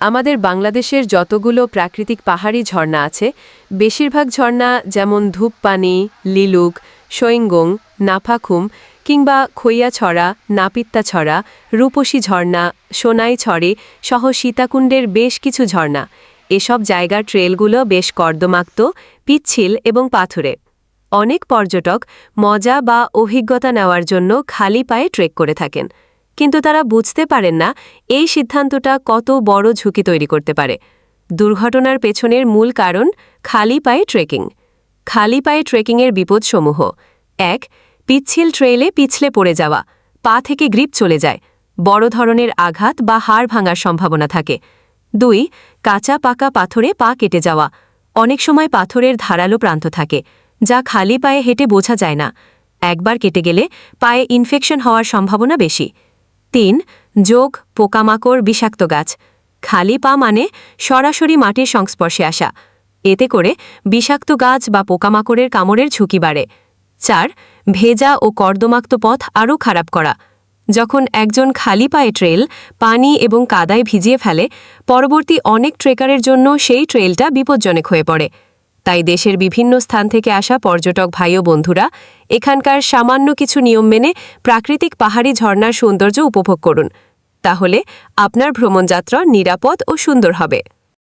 আমাদের বাংলাদেশের যতগুলো প্রাকৃতিক পাহাড়ি ঝর্ণা আছে, বেশিরভাগ ঝর্ণা যেমন ধূপপানি, লিলুক সৈঙ্গং নাফাখুম কিংবা খৈয়াছড়া, নাপিত্তাছড়া, রূপসী ঝর্ণা সোনাই ছড়ে সহ সীতাকুণ্ডের বেশ কিছু ঝর্ণা। এসব জায়গার ট্রেলগুলো বেশ কর্দমাক্ত, পিচ্ছিল এবং পাথুরে। অনেক পর্যটক মজা বা অভিজ্ঞতা নেওয়ার জন্য খালি পায়ে ট্রেক করে থাকেন। কিন্তু তারা বুঝতে পারেন না এই সিদ্ধান্তটা কত বড় ঝুঁকি তৈরি করতে পারে। দুর্ঘটনার পেছনের মূল কারণ খালি পায়ে ট্রেকিং। খালি পায়ে ট্রেকিংয়ের বিপদসমূহ। এক, পিচ্ছিল ট্রেলে পিছলে পড়ে যাওয়া। পা থেকে গ্রিপ চলে যায়। বড় ধরনের আঘাত বা হাড় ভাঙার সম্ভাবনা থাকে। দুই, কাঁচা পাকা পাথরে পা কেটে যাওয়া। অনেক সময় পাথরের ধারালো প্রান্ত থাকে, যা খালি পায়ে হেঁটে বোঝা যায় না। একবার কেটে গেলে পায়ে ইনফেকশন হওয়ার সম্ভাবনা বেশি। তিন, যোগ পোকামাকড় বিষাক্ত গাছ। খালি পা মানে সরাসরি মাটির সংস্পর্শে আসা। এতে করে বিষাক্ত গাছ বা পোকামাকড়ের কামড়ের ঝুঁকি বাড়ে। চার, ভেজা ও কর্দমাক্ত পথ আরও খারাপ করা। যখন একজন খালি পায়ে ট্রেল, পানি এবং কাদায় ভিজিয়ে ফেলে, পরবর্তী অনেক ট্রেকারের জন্য সেই ট্রেলটা বিপজ্জনক হয়ে পড়ে। তাই দেশের বিভিন্ন স্থান থেকে আসা পর্যটক ভাই ও বন্ধুরা, এখানকার সামান্য কিছু নিয়ম মেনে প্রাকৃতিক পাহাড়ি ঝর্ণার সৌন্দর্য উপভোগ করুন। তাহলে আপনার ভ্রমণযাত্রা নিরাপদ ও সুন্দর হবে।